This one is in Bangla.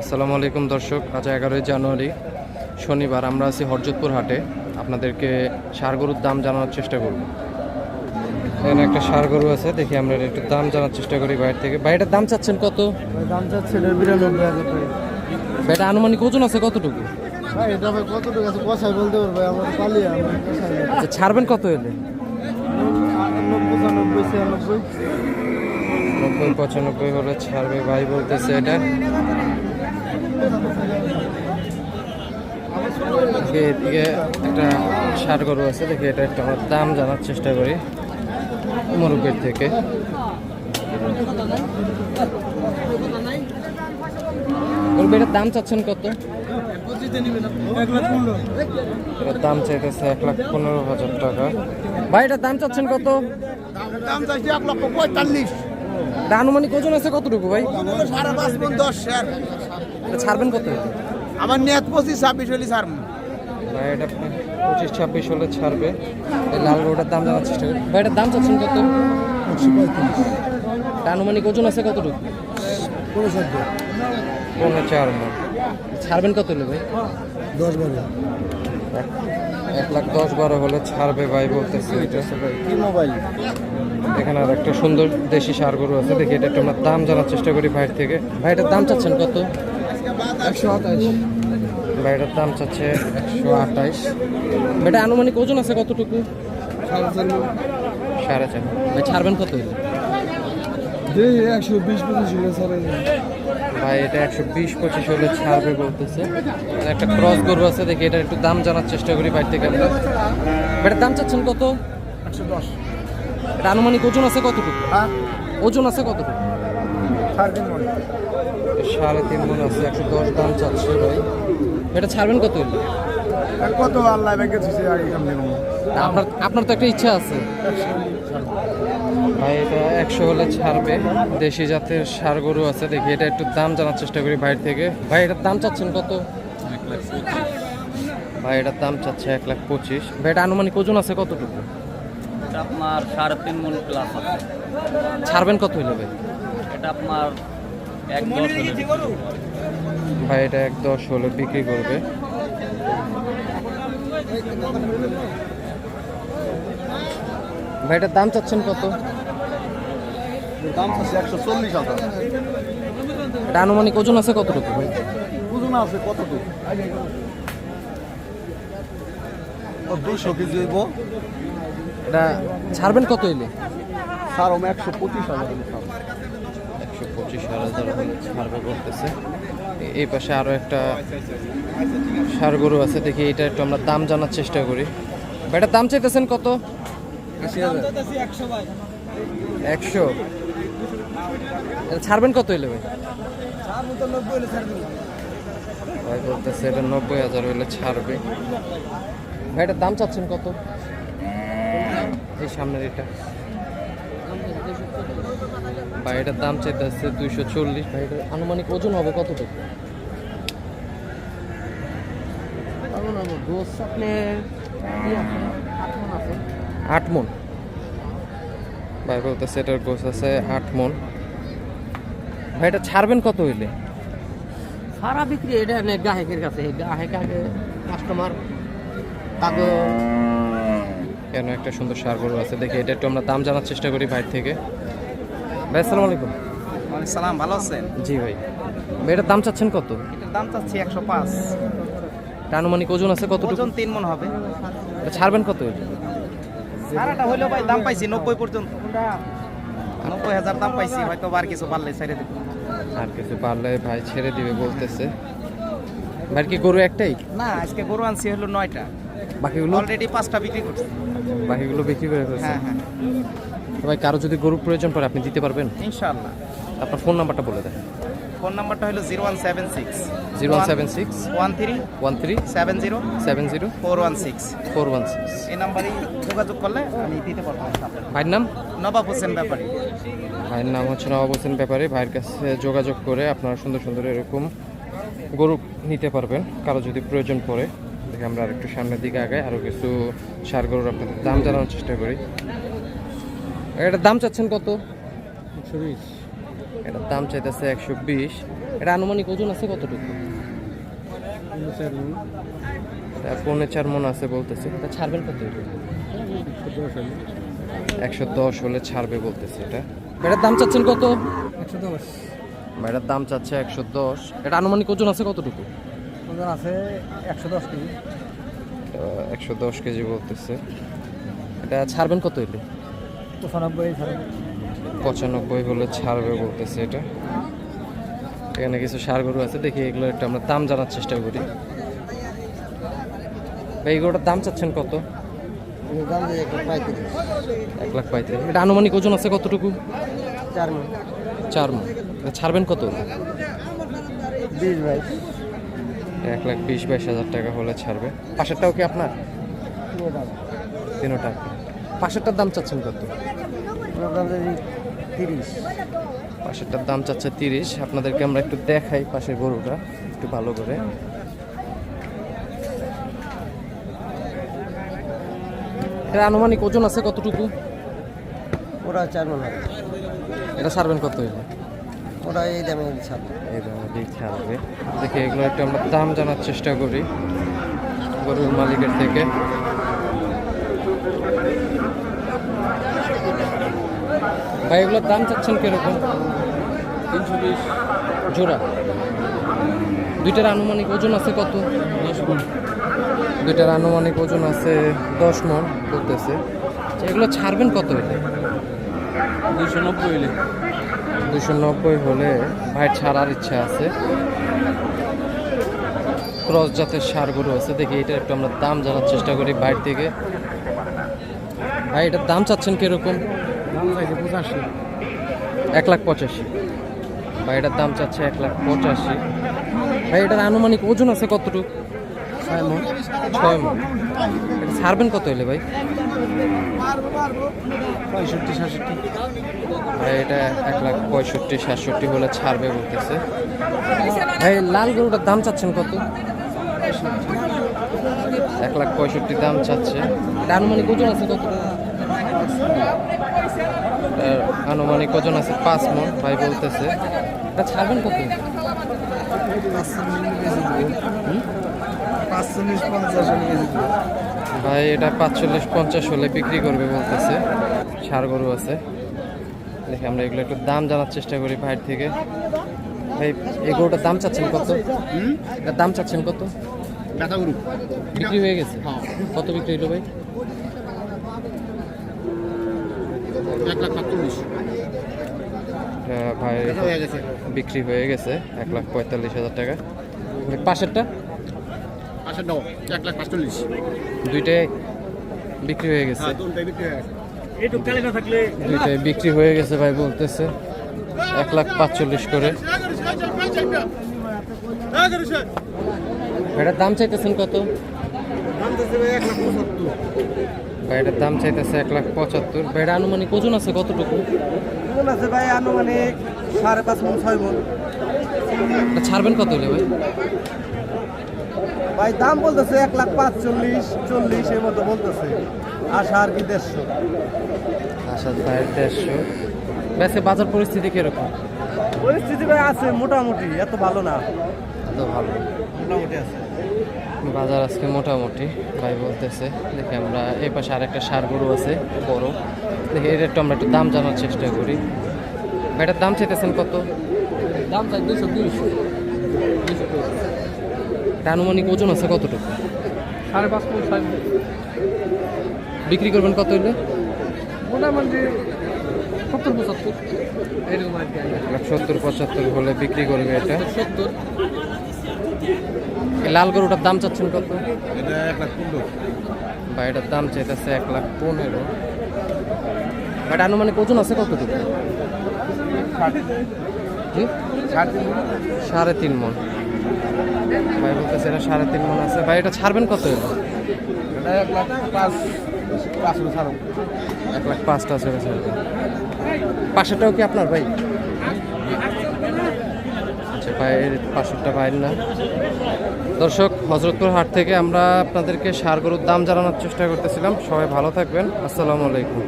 আসসালামু আলাইকুম দর্শক আজ এগারোই জানুয়ারি শনিবার। আমরা আছি হরজতপুর হাটে। আপনাদেরকে সার গরুর দাম জানানোর চেষ্টা করব। এখানে একটা সার গরু আছে দেখি আমরা একটু দাম জানার চেষ্টা করি বাইরে থেকে। বাইরের দাম চাচ্ছেন কত? দাম চাচ্ছিল বিরানব্বই হাজার বাইরে আনুমানিক ওজন আছে কতটুকু? এটা আছে বলতে পারব আমরা। আচ্ছা ছাড়বেন কত এলে? আটানব্বই পঁচানব্বই ছিয়ানব্বই। নব্বই পঁচানব্বই হলে ছাড়বে ভাই বলতেছে এটা। এদিকে এদিকে একটা সার গরু আছে দেখি এটা একটা আমরা দাম জানার চেষ্টা করি মুরব্বীর থেকে। মুরব্বীর দাম চাচ্ছেন কত? এটার দাম চাইতেছে এক লাখ পনেরো হাজার টাকা। ভাই এটার দাম চাচ্ছেন কত? দাম চাইছি এক লক্ষ পঁয়তাল্লিশ। আনুমানিক ওজন আছে কতটুকু ভাই? সাড়ে পাঁচ দশ ছাড়বেন কত আমার নিয়ত পঁচিশ ছাব্বিশ হলি ছাড় ভাই এটা পঁচিশ ছাব্বিশ হলে ছাড়বে। এই লাল গরুটার দাম জানার চেষ্টা করি। ভাই এটার দাম চাচ্ছেন কত? আনুমানিক ওজন আছে কতটুকু? পনেরো চার মন। ছাড়বেন কত হলে ভাই? দশ বারো। এক- এক লাখ দশ বারো হলে ছাড়বে ভাই বলতেছে এটা। কি মোবাইল এখানে আর একটা সুন্দর দেশি সার গরু আছে। দেখি এটা একটু আমরা দাম জানার চেষ্টা করি ভাইয়ের থেকে। ভাই এটার দাম চাচ্ছেন কত? একশো আঠাশ। এটার দাম চাচ্ছে একশো আঠাইশ এটা আনুমানিক ওজন আছে কতটুকু? সাড়ে চার। ভাই ছাড়বেন কত হলে একশো বিশ পঁচিশ হলে ভাই এটা একশো বিশ পঁচিশ হলে ছাড়বে বলতেছে। একটা ক্রস গরু আছে দেখি এটা একটু দাম জানার চেষ্টা করি বাইর থেকে আমরা। এটার দাম চাচ্ছেন কত? একশো দশ। এটা আনুমানিক ওজন আছে কতটুকু? হ্যাঁ। ওজন আছে কতটুকু? সাড়ে তিন মণ। সাড়ে তিন মন আছে একশো দশ দাম চাচ্ছে ভাই। এটা ছাড়বেন কত হলে কত আল্লাহ তা আপনার আপনার তো একটা ইচ্ছা আছে। ভাই এটা একশো হলে ছাড়বে। দেশি জাতের সার গরু আছে দেখি এটা একটু দাম জানার চেষ্টা করি বাইরে থেকে। ভাই এটার দাম চাচ্ছেন কত? ভাই এটার দাম চাচ্ছে এক লাখ পঁচিশ। ভাই এটা আনুমানিক ওজন আছে কতটুকু? আপনার সাড়ে তিন মন প্লাস ছাড়বেন কত হইলে ভাই? এটা আপনার এক দশ হলে ভাই এটা এক দশ হলে বিক্রি করবে। ভাই এটার দাম চাচ্ছেন কত? দাম আছে একশো চল্লিশ হাজার। এটা আনুমানিক ওজন আছে কতটুকু ভাই? ওজন আছে কতটুকু? দুশো কেজি হইব। এটা ছাড়বেন কত এলে? স্যার আমি একশো পঁচিশ হাজার করতেছে এই পাশে আরও একটা সার গরু আছে দেখি এটা একটু আমরা দাম জানার চেষ্টা করি। ভাই এটার দাম চাইতেছেন কত? একশো ছাড়বেন কত হইলে ভাই? ভাই বলতেছে এটা নব্বই হাজার হইলে ছাড়বে। ভাই এটার দাম চাচ্ছেন কত? এই সামনের এটা। ভাই এটার দাম চাইতেছে দুইশো চল্লিশ। ভাই এটার আনুমানিক ওজন হবে কতটুকু? আট মন ভাই বলতেছে এটার গোছ আছে আট মন। ভাই এটা ছাড়বেন কত হইলে? সারা বিক্রি এটা গ্রাহকের কাছে। গ্রাহক আগে কাস্টমার তাকে কেন একটা সুন্দর সার গরু আছে দেখি এটা একটু আমরা দাম জানার চেষ্টা করি ভাই থেকে। ভাই আসসালামু আলাইকুম। সালাম ভালো আছেন? জি ভাই। এটার দাম চাচ্ছেন কত? এটার দাম চাচ্ছি একশো পাঁচ। আনুমানিক ওজন আছে কতটুকু? ওজন তিন মন হবে। ছাড়বেন কত হইলে সারাটা হইলেও ভাই দাম পাইছি নব্বই পর্যন্ত। নব্বই হাজার দাম পাইছি হয়তো আর কিছু পারলে ছেড়ে দেবো। আর কিছু পারলে ভাই ছেড়ে দিবে বলতেছে। ভাই কি গরু একটাই? না আজকে গরু আনছি হলো নয়টা। বাকিগুলো? অলরেডি পাঁচটা বিক্রি করছি। বাকিগুলো বিক্রি করে ফেলছে। হ্যাঁ হ্যাঁ। ভাই কারও যদি গরু প্রয়োজন পড়ে আপনি দিতে পারবেন? ইনশাআল্লাহ। আপনার ফোন নাম্বারটা বলে দেন। ফোন নাম্বারটা হলো zero one seven six. Zero one seven six. One three. One three. Seven zero. Seven zero. Four one six. Four one six. এই নাম্বারেই যোগাযোগ করলে আমি দিতে পারব ভাইয়ের নাম? নবাব হোসেন ব্যাপারী। ভাইয়ের নাম হচ্ছে নবাব হোসেন ব্যাপারে। ভাইয়ের কাছে যোগাযোগ করে আপনারা সুন্দর সুন্দর এরকম গরু নিতে পারবেন কারও যদি প্রয়োজন পড়ে। দেখে আমরা আরেকটু সামনের দিকে আগাই আরও কিছু সার গরুর আপনাদের দাম জানানোর চেষ্টা করি। এটার দাম চাচ্ছেন কত? একশো বিশ। এটার দাম চাইতেছে একশো বিশ। এটা আনুমানিক ওজন আছে কতটুকু? এটা পৌনে চার মন আছে বলতেছে। এটা ছাড়বেন কত একশো দশ হলে। ছাড়বে বলতেছে এটা। এটার দাম চাচ্ছেন কত? একশো দশ। এটার দাম চাচ্ছে একশো দশ। এটা আনুমানিক ওজন আছে কতটুকু? ওজন আছে একশো দশ কেজি। একশো দশ কেজি বলতেছে। এটা ছাড়বেন কত এলে পঁচানব্বই হলে ছাড়বে বলতেছে এটা। এখানে কিছু সার গরু আছে, দেখি এগুলো একটু আমরা দাম জানার চেষ্টা করি। ভাই এগুলোটার দাম চাচ্ছেন কত? এক লাখ পঁয়ত্রিশ। এটা আনুমানিক ওজন আছে কতটুকু? চার মন। চার ছাড়বেন কত? বিশ এক লাখ বিশ, বাইশ হাজার টাকা হলে ছাড়বে। পাশেরটাও কি আপনার? তিনও টাকা পাশেরটার দাম চাচ্ছেন কত? তিরিশ। পাশেরটার দাম চাচ্ছে তিরিশ। আপনাদেরকে আমরা একটু দেখাই পাশের গরুটা একটু ভালো করে। এটা আনুমানিক ওজন আছে কতটুকু? ওরা চার মন এটা ছাড়বেন কত হইলে ওরা এই দামে ছাড় এই দামে দেখতে হবে দেখে এগুলো একটু আমরা দাম জানার চেষ্টা করি গরুর মালিকের থেকে। ভাই এগুলোর দাম চাচ্ছেন কীরকম? তিনশো বিশ। জোড়া? দুইটার আনুমানিক ওজন আছে কত? দশ মন দুইটার আনুমানিক ওজন আছে দশ মন বলতেছে। আচ্ছা, এগুলো ছাড়বেন কত হলে? দুইশো নব্বই হলে। দুশো নব্বই হলে ভাই ছাড়ার ইচ্ছা আছে। ক্রস জাতের সার গরু আছে। দেখি এটা একটু আমরা দাম জানার চেষ্টা করি বাইর থেকে ভাই এটার দাম চাচ্ছেন কীরকম? পঁচাশি। এক লাখ পঁচাশি। ভাই এটার দাম চাচ্ছে এক লাখ পঁচাশি। ভাই এটার আনুমানিক ওজন আছে কতটুকু? ছয় মন। ছয় মন। এটা ছাড়বেন কত হলে ভাই? পঁয়ষট্টি সাতষট্টি। ভাই এটা এক লাখ পঁয়ষট্টি সাতষট্টি হলে ছাড়বে বলতেছে। ভাই লাল গরুটার দাম চাচ্ছেন কত? এক লাখ পঁয়ষট্টি দাম চাচ্ছে। আনুমানিক ওজন আছে কত আনুমানিক ওজন আছে পাঁচ মন ভাই বলতেছে। এটা ছাড়বেন কত? ভাই এটা পাঁচচল্লিশ পঞ্চাশ হলে বিক্রি করবে বলতেছে। সার গরু আছে। দেখি আমরা এগুলো একটু দাম জানার চেষ্টা করি ভাইয়ের থেকে। ভাই এই গরুটার দাম চাচ্ছেন কত? এটার দাম চাচ্ছেন কত? বিক্রি হয়ে গেছে? কত বিক্রি হলো ভাই? এক লাখ সাতচল্লিশ। ভাই বিক্রি হয়ে গেছে এক লাখ পঁয়তাল্লিশ হাজার টাকা। ভাই পাশেরটা? দাও এক লাখ পাঁচচল্লিশ। দুইটাই বিক্রি হয়ে গেছে। বিক্রি হয়ে গেছে। দুইটাই বিক্রি হয়ে গেছে ভাই বলতেছে। এক লাখ পাঁচচল্লিশ করে। এটার দাম চাইতেছেন কত? দাম দিচ্ছে ভাই এক লাখ পঁচাত্তর ভাই এটার দাম চাইতেছে এক লাখ পঁচাত্তর। ভাই এটা আনুমানিক ওজন আছে কতটুকু? কোন আছে ভাই আনুমানিক সাড়ে পাঁচ মন ছয় মন। ছাড়বেন কত হলে ভাই? ভাই দাম বলতেছে এক লাখ পাঁচচল্লিশ চল্লিশ চল্লিশ এর মতো বলতেছে। আশা আর কি দেড়শো। আচ্ছা ভাই দেড়শো। ব্যাসে বাজার পরিস্থিতি কীরকম? পরিস্থিতি ভাই আছে মোটামুটি এত ভালো না। এত ভালো। মোটামুটি আছে। বাজার আজকে মোটামুটি ভাই বলতেছে দেখি আমরা এই পাশে আরেকটা সার গরু আছে বড়। দেখি এর একটু আমরা একটু দাম জানার চেষ্টা করি। ভাই এটার দাম চাইতেছেন কত? দাম চাই দুশো দুইশো। আনুমানিক ওজন আছে কতটুকু? সাড়ে পাঁচ বিক্রি করবেন কত হইলে? মোটামুটি সত্তর পঁচাত্তর। এরকম আর কি লাখ সত্তর পঁচাত্তর হলে বিক্রি করবে এটা। সত্তর এই লাল গরুটার দাম চাচ্ছেন কত? এটা এক লাখ পনেরো। বা এটার দাম চাইতেছে এক লাখ পনেরো। বাট আনুমানিক ওজন আছে কতটুকু? জি? সাড়ে তিন মন। ভাই বলতেছে এটা সাড়ে তিন মন আছে। ভাই এটা ছাড়বেন কত এলো এক লাখ পাঁচ। এক লাখ পাঁচটা ছাড়বেন পাশেরটাও কি আপনার ভাই? আচ্ছা ভাইয়ের পাশেরটা ভাইয়ের না। দর্শক, হজরতপুর হাট থেকে আমরা আপনাদেরকে সার গরুর দাম জানানোর চেষ্টা করতেছিলাম। সবাই ভালো থাকবেন। আসসালামু আলাইকুম।